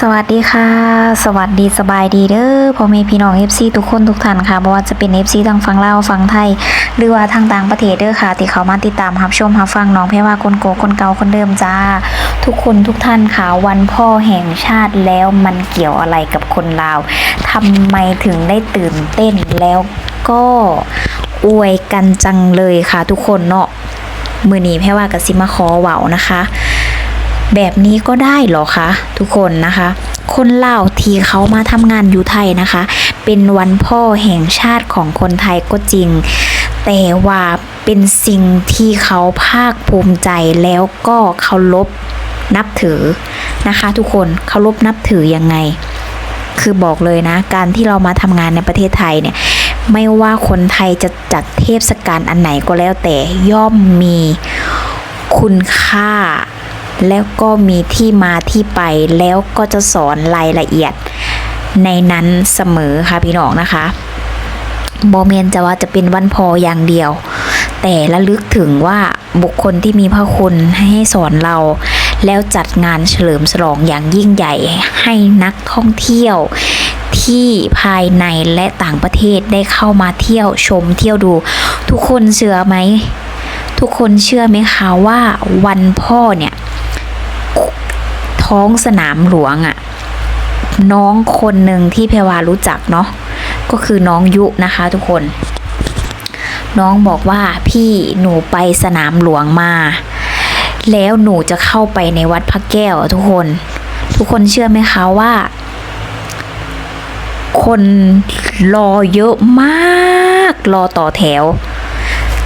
สวัสดีค่ะ สวัสดีสบายดีเด้อพ่อแม่พี่น้อง FC ทุกคนทุกท่านค่ะบ่ว่าจะเป็น FC ทางฝั่งลาวฝั่งไทย หรือว่าทางต่างประเทศเด้อค่ะ ที่เขามาติดตามรับชมรับฟังน้องเพรว่าคนโกคนเก่าคนเดิมจ้า ทุกคนทุกท่านค่ะวันพ่อแห่งชาติแล้วมันเกี่ยวอะไรกับคนลาวทำไมถึงได้ตื่นเต้นแล้วก็อวยกันจังเลยค่ะ ทุกคนเนาะมือนี้แพ่ว่ากสิมาขอเว้านะคะ แบบนี้ก็ได้เหรอคะทุกคนนะคะ คนเล่าที่เขามาทำงานอยู่ไทยนะคะ เป็นวันพ่อแห่งชาติของคนไทยก็จริง แต่ว่าเป็นสิ่งที่เขาภาคภูมิใจแล้วก็เคารพนับถือนะคะ ทุกคนเคารพนับถือยังไง คือบอกเลยนะ การที่เรามาทำงานในประเทศไทยเนี่ยไม่ว่าคนไทยจะจัดเทศกาลอันไหนก็แล้วแต่ย่อมมีคุณค่า แล้วก็มีที่มาที่ไปแล้วก็จะสอนรายละเอียด ในนั้นเสมอค่ะพี่น้องนะคะบอเมนจะว่าจะเป็นวันพออย่างเดียว แต่ระลึกถึงว่าบุคคลที่มีพระคุณให้สอนเรา แล้วจัดงานเฉลิมฉลองอย่างยิ่งใหญ่ให้นักท่องเที่ยวที่ภายในและต่างประเทศได้เข้ามาเที่ยวชมเที่ยวดู ทุกคนเชื่อไหม ทุกคนเชื่อไหมคะว่าวันพ่อเนี่ย ท้องสนามหลวงอะ่ะ น้องคนหนึ่งที่เพวารู้จักเนาะก็คือน้องยุนะคะทุกคน น้องบอกว่าพี่หนูไปสนามหลวงมา แล้วหนูจะเข้าไปในวัดพระแก้วทุกคน ทุกคนเชื่อไหมคะว่า คนรอเยอะมาก รอต่อแถว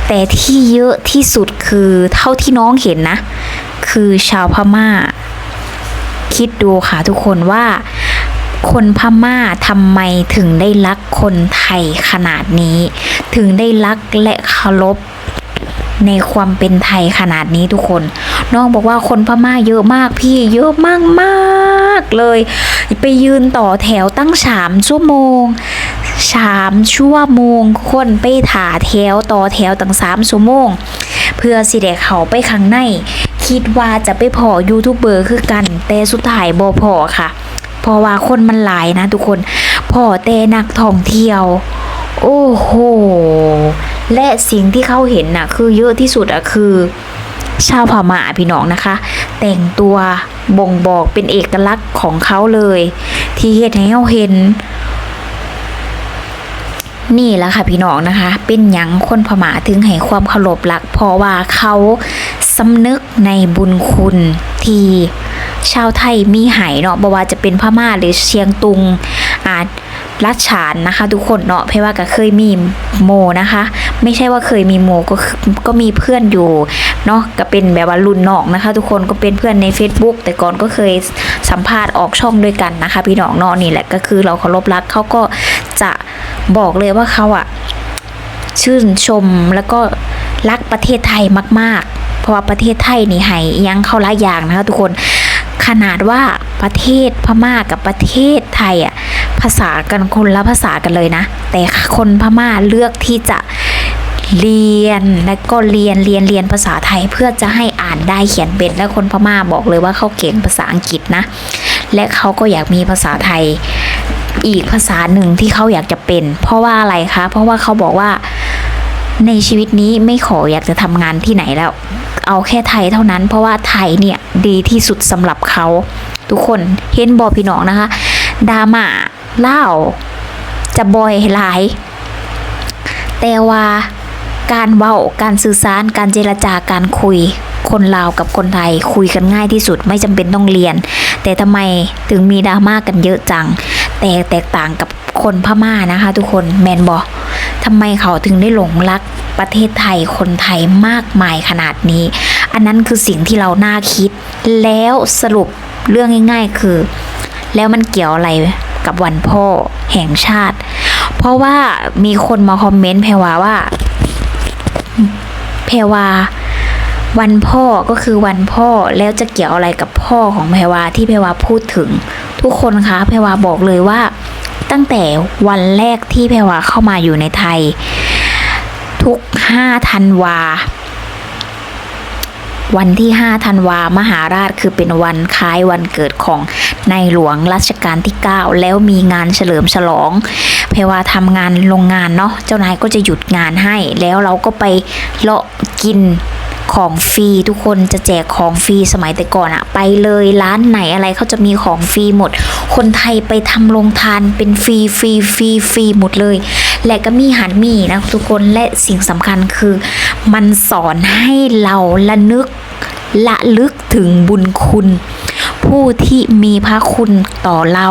แต่ที่เยอะที่สุดคือเท่าที่น้องเห็นนะ คือชาวพม่า คิดดูค่ะทุกคนว่าคนพม่าทำไมถึงได้รักคนไทยขนาดนี้ ถึงได้รักและเคารพในความเป็นไทยขนาดนี้ทุกคน น้องบอกว่าคนพม่าเยอะมากพี่เยอะมากมากเลย ไปยืนต่อแถวตั้งสามชั่วโมงสามชั่วโมง คนไปถาแถวต่อแถวตั้งสามชั่วโมง เพื่อสิเดเขาไปข้างใน คิดว่าจะไปพอยูทูบเบอร์คือกัน แต่สุดท้ายบ่พอค่ะ เพราะว่าคนมันหลายนะทุกคนพอแต่นักท่องเที่ยว โอ้โห และสิ่งที่เขาเห็นน่ะ คือเยอะที่สุดอะคือ ชาวพม่าพี่น้องนะคะ แต่งตัวบ่งบอกเป็นเอกลักษณ์ของเขาเลย ที่เฮ็ดให้เราเห็นนี่แหละค่ะพี่น้องนะคะ เป็นยังคนพม่าถึงให้ความเคารพรัก เพราะว่าเขา สำนึกในบุญคุณที่ชาวไทยมีให้เนาะบ่ว่าจะเป็นพม่าหรือเชียงตุงอาจรัชฉานนะคะ ทุกคนเนาะเพราะว่าก็เคยมีโมนะคะ ไม่ใช่ว่าเคยมีโมก็ก็มีเพื่อนอยู่เนาะก็เป็นแบบว่ารุ่นนองนะคะ ทุกคนก็เป็นเพื่อนใน Facebook แต่ก่อนก็เคยสัมภาษณ์ออกช่องด้วยกันนะคะ พี่น้องเนาะนี่แหละก็คือเราเคารพรักเขาก็จะบอกเลยว่าเขาอะชื่นชมแล้วก็รักประเทศไทยมาก ๆ เพราะว่าประเทศไทยนี่ให้ยังเข้าหลายอย่างนะคะทุกคนขนาดว่าประเทศพม่ากับประเทศไทยอะภาษากันคนละภาษากันเลยนะ แต่คนพม่าเลือกที่จะเรียนและก็เรียนเรียนเรียนภาษาไทยเพื่อจะให้อ่านได้เขียนเป็นและคนพม่าบอกเลยว่าเขาเก่งภาษาอังกฤษนะ และเขาก็อยากมีภาษาไทยอีกภาษาหนึ่งที่เขาอยากจะเป็น เพราะว่าอะไรคะ เพราะว่าเขาบอกว่า ในชีวิตนี้ไม่ขออยากจะทำงานที่ไหนแล้ว เอาแค่ไทยเท่านั้น เพราะว่าไทยเนี่ยดีที่สุดสำหรับเขา ทุกคนเห็นบอพี่น้องนะคะดาม่าเล่าจะบอยหลาย แต่ว่าการเว้าการสื่อสารการเจรจาการคุยคนลาวกับคนไทยคุยกันง่ายที่สุดไม่จำเป็นต้องเรียน แต่ทำไมถึงมีดราม่ากันเยอะจัง แต่แตกต่างกับคนพม่านะคะ ทุกคนแมนบอทำไมเขาถึงได้หลงรักประเทศไทยคนไทยมากมายขนาดนี้ อันนั้นคือสิ่งที่เราน่าคิด แล้วสรุปเรื่องง่าย ๆ คือ แล้วมันเกี่ยวอะไรกับวันพ่อแห่งชาติ เพราะว่ามีคนมาคอมเมนต์แพรวาว่าแพรวาวันพ่อก็คือวันพ่อแล้วจะเกี่ยวอะไรกับพ่อของแพรวาที่แพรวาพูดถึง ทุกคนคะแพรวาบอกเลยว่า ตั้งแต่วันแรกที่แพรวาเข้ามาอยู่ในไทย ทุกห้าธันวา วันที่5ธันวามหาราชคือเป็นวันคล้ายวันเกิดของในหลวงรัชกาลที่ 9 แล้วมีงานเฉลิมฉลองเพว่าทำงานโรงงานเนาะเจ้านายก็จะหยุดงานให้ แล้วเราก็ไปเลาะกิน ของฟรีทุกคนจะแจกของฟรีสมัยแต่ก่อนอะไปเลยร้านไหนอะไรเขาจะมีของฟรีหมด คนไทยไปทำโรงทานเป็นฟรีฟรีฟรีฟรีหมดเลย และก็มีหันมีนะทุกคนและสิ่งสำคัญคือมันสอนให้เราละนึกละลึกถึงบุญคุณ ผู้ที่มีพระคุณต่อเรา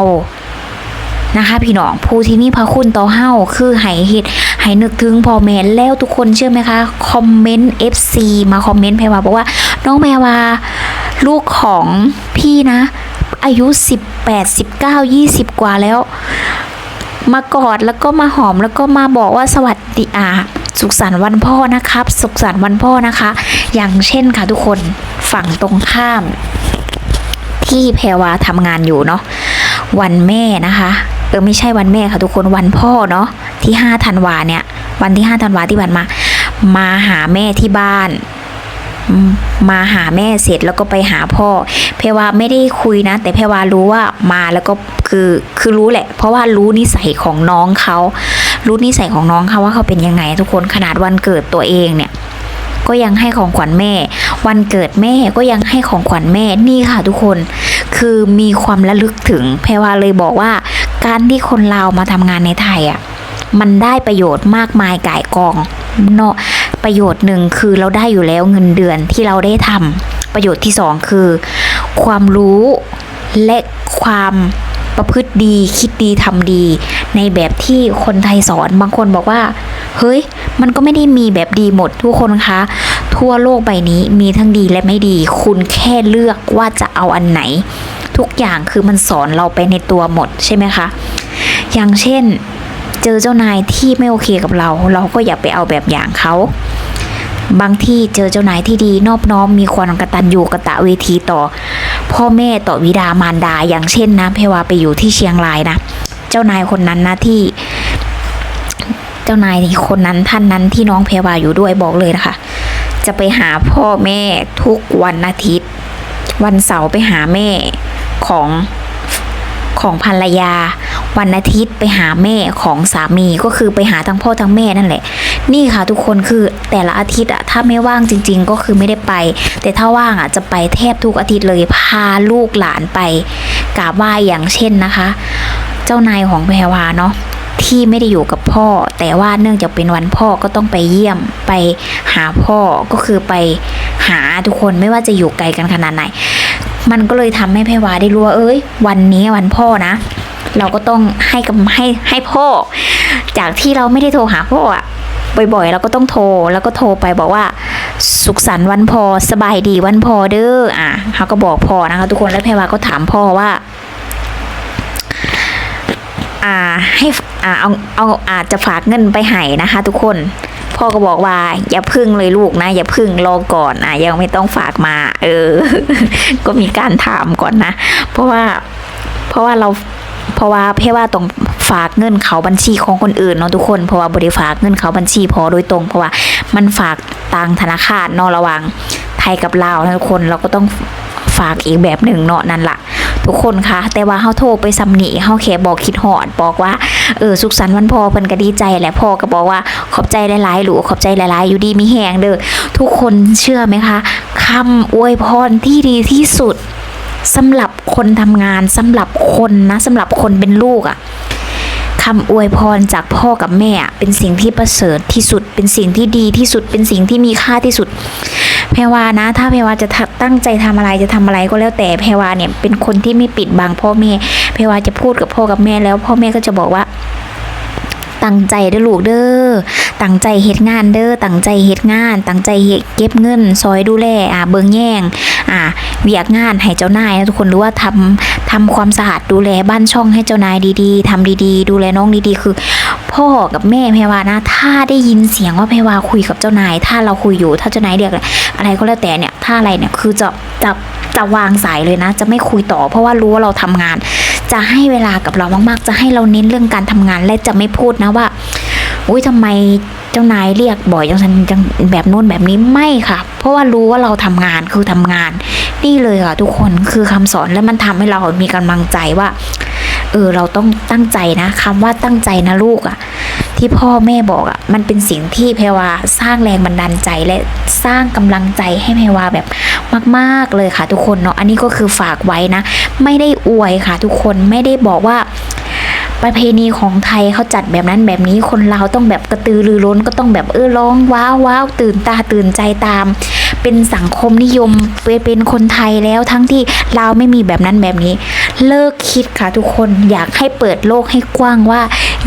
นะคะพี่น้องผู้ที่มีพระคุณต่อเฮาคือให้เฮ็ด ให้นึกถึงพ่อแม่แล้วทุกคนเชื่อไหมคะคอมเมนต์ FC มาคอมเมนต์แพรวาบอกว่าน้องแพรวาลูกของพี่นะ อายุ 18 19 20 กว่าแล้ว มากอดแล้วก็มาหอมแล้วก็มาบอกว่าสวัสดีอาสุขสันต์วันพ่อนะครับ สุขสันต์วันพ่อนะคะ อย่างเช่นค่ะทุกคนฝั่งตรงข้าม ที่แพรวาทำงานอยู่เนาะวันแม่นะคะ ออไม่ใช่วันแม่ค่ะทุกคนวันพ่อเนาะที่5ธันวาเนี่ย วันที่5ธันวาที่ผ่านมา มาหาแม่ที่บ้านมาหาแม่เสร็จแล้วก็ไปหาพ่อ เพรวาไม่ได้คุยนะ แต่เพรวารู้ว่ามาแล้วก็คือคือรู้แหละ เพราะว่ารู้นิสัยของน้องเขา รู้นิสัยของน้องเขาว่าเขาเป็นยังไง ทุกคนขนาดวันเกิดตัวเองเนี่ย ก็ยังให้ของขวัญแม่ วันเกิดแม่ก็ยังให้ของขวัญแม่นี่ค่ะ ทุกคนคือมีความระลึกถึงแพรวาเลยบอกว่า การที่คนลาวมาทำงานในไทยอะมันได้ประโยชน์มากมายก่ายกองเนาะประโยชน์หนึ่งคือเราได้อยู่แล้วเงินเดือนที่เราได้ทำประโยชน์ที่สองคือ ความรู้และความประพฤติดีคิดดีทำดี ในแบบที่คนไทยสอนบางคนบอกว่า เฮ้ย มันก็ไม่ได้มีแบบดีหมดทุกคนคะ ทั่วโลกใบนี้มีทั้งดีและไม่ดี คุณแค่เลือกว่าจะเอาอันไหน ทุกอย่างคือมันสอนเราไปในตัวหมดใช่ไหมคะ อย่างเช่น เจอเจ้านายที่ไม่โอเคกับเรา เราก็อย่าไปเอาแบบอย่างเขาบางที่เจอเจ้านายที่ดีนอบน้อมมีความกตัญญูกะตะเวทีต่อ พ่อแม่ต่อวิดามารดา อย่างเช่นนะเพวาไปอยู่ที่เชียงรายนะ เจ้านายคนนั้นนะที่ เจ้านายคนนั้นท่านนั้นที่น้องเพวาอยู่ด้วยบอกเลยนะคะ จะไปหาพ่อแม่ทุกวันอาทิตย์ วันเสาร์ไปหาแม่ ของของภรรยา วันอาทิตย์ไปหาแม่ของสามีก็คือไปหาทั้งพ่อทั้งแม่นั่นแหละ นี่ค่ะทุกคนคือแต่ละอาทิตย์อะถ้าไม่ว่างจริง ๆ ก็คือไม่ได้ไป แต่ถ้าว่างอะจะไปแทบทุกอาทิตย์เลยพาลูกหลานไปกราบไหว้อย่างเช่นนะคะ เจ้านายของแพรวาเนาะที่ไม่ได้อยู่กับพ่อ แต่ว่าเนื่องจากเป็นวันพ่อก็ต้องไปเยี่ยมไปหาพ่อก็คือไปหาทุกคนไม่ว่าจะอยู่ไกลกันขนาดไหน มันก็เลยทำให้แพรวาได้รู้ว่าเอ้ย วันนี้วันพ่อนะ เราก็ต้องให้กับให้ให้พ่อ จากที่เราไม่ได้โทรหาพ่ออะบ่อยๆ เราก็ต้องโทรแล้วก็โทรไปบอกว่า สุขสันต์วันพ่อสบายดีวันพ่อเด้ออะเขาก็บอกพ่อนะคะ ทุกคนแล้วแพรวาก็ถามพ่อว่า อ่าให้อ่าเอาเอาอาจจะฝากเงินไปให้นะคะ ทุกคน พ่อก็บอกว่า อย่าพึ่งเลยลูกนะ อย่าพึ่งรอก่อนอะยังไม่ต้องฝากมา เออ ก็มีการถามก่อนนะ เพราะว่า เพราะว่าเราเพราะว่าเพ่ว่าต้องฝากเงินเขาบัญชีของคนอื่นเนาะทุกคนเพราะว่าบริฝากเงินเขาบัญชีพอโดยตรง เพราะว่ามันฝากตังธนาคารนาะระหว่างไทยกับลาวนะทุกคนเราก็ต้องฝากอีกแบบหนึ่งเนาะนั่นแหละ ทุกคนคะแต่ว่าเฮาโทรไปสำนีเฮาแค่บอกคิดหอดบอกว่าเออสุขสันต์วันพ่อเพิ่นก็ดีใจแหละพ่อก็บอกว่าขอบใจหลายๆหลูขอบใจหลายๆ อยู่ดีมีแหงเด้อทุกคนเชื่อไหมคะคำอวยพรที่ดีที่สุดสำหรับคนทำงานสำหรับคนนะสำหรับคนเป็นลูกอะ่ะ คำอวยพรจากพ่อกับแม่เป็นสิ่งที่ประเสริฐที่สุด เป็นสิ่งที่ดีที่สุด เป็นสิ่งที่มีค่าที่สุดแพรวานะ ถ้าแพรวาจะตั้งใจทำอะไรจะทำอะไรก็แล้วแต่แพรวาเนี่ยเป็นคนที่ไม่ปิดบังพ่อแม่แพรวาจะพูดกับพ่อกับแม่แล้วพ่อแม่ก็จะบอกว่า ตั้งใจเด้อลูกเด้อตั้งใจเฮ็ดงานเด้อตั้งใจเฮ็ดงาน ตั้งใจเฮ็ดเก็บเงิน ซอยดูแลอ่าเบิงแย่งอ่าเวียกงานให้เจ้านายนะทุกคนหรือว่าทำทำความสะอาดดูแลบ้านช่องให้เจ้านายดีๆทำดีๆ ดูแลน้องดีๆ คือ พ่อกับแม่แพรวานะ ถ้าได้ยินเสียงว่าแพรวาคุยกับเจ้านาย ถ้าเราคุยอยู่ถ้าเจ้านายเรียกอะไรก็แล้วแต่เนี่ยถ้าอะไรเนี่ยคือจะจะจะวางสายเลยนะ จะไม่คุยต่อเพราะว่ารู้ว่าเราทำงาน จะให้เวลากับเรามากๆ จะให้เราเน้นเรื่องการทำงานและจะไม่พูดนะว่าอุ้ยทำไมเจ้านายเรียกบ่อยจังฉันจังแบบนู้นแบบนี้ไม่ค่ะ เพราะว่ารู้ว่าเราทำงานคือทำงาน นี่เลยค่ะทุกคนคือคำสอนและมันทำให้เรามีกำลังใจว่าเออเราต้องตั้งใจนะคำว่าตั้งใจนะลูกอะ่ะ ที่พ่อแม่บอกอะ่ะมันเป็นสิ่งที่แพรวาสร้างแรงบันดาลใจและสร้างกำลังใจให้แพรวาแบบมากๆเลยค่ะทุกคนเนาะอันนี้ก็คือฝากไว้นะ ไม่ได้อวยค่ะทุกคนไม่ได้บอกว่า ประเพณีของไทยเขาจัดแบบนั้นแบบนี้คนเราวต้องแบบกระตือรือร้นก็ต้องแบบเออร้องว้าวว้าวตื่นตาตื่นใจตาม เป็นสังคมนิยมเป็นคนไทยแล้วทั้งที่เราวไม่มีแบบนั้นแบบนี้ เลิกคิดค่ะทุกคนอยากให้เปิดโลกให้กว้างว่า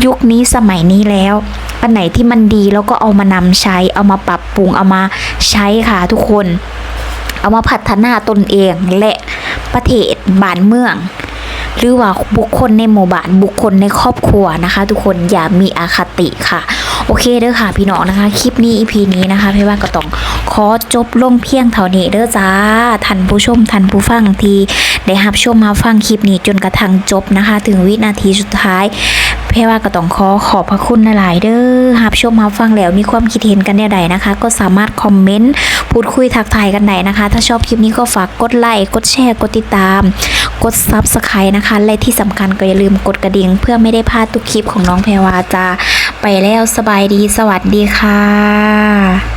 ยุคนี้สมัยนี้แล้วอันไหนที่มันดีแล้วก็เอามานำใช้ เอามาปรับปรุงเอามาใช้ค่ะทุกคน เอามาพัฒนาตนเองและประเทศบ้านเมือง หรือว่าบุคคลในหมู่บ้านบุคคลในครอบครัวนะคะ ทุกคนอย่ามีอคติค่ะ โอเคเด้อค่ะพี่น้องนะคะ คลิปนี้อีพีนี้นะคะพี่ว่าก็ต้องขอจบลงเพียงเท่านี้เด้อจ้าท่านผู้ชมท่านผู้ฟังที่ได้รับชมมาฟังคลิปนี้จนกระทั่งจบนะคะ ถึงวินาทีสุดท้าย พรว่าก็ต้องขอขอบพระคุณหลาย ๆ เด้อรับชมมาฟังแล้วมีความคิดเห็นกันแนวใดนะคะ ก็สามารถคอมเมนต์พูดคุยทักทายกันได้นะคะ ถ้าชอบคลิปนี้ก็ฝากกดไลค์กดแชร์กดติดตาม กดซับสไครต์นะคะ และที่สำคัญก็อย่าลืมกดกระดิ่ง เพื่อไม่ได้พลาดทุกคลิปของน้องแพรวาจ้าไปแล้วสบายดีสวัสดีค่ะ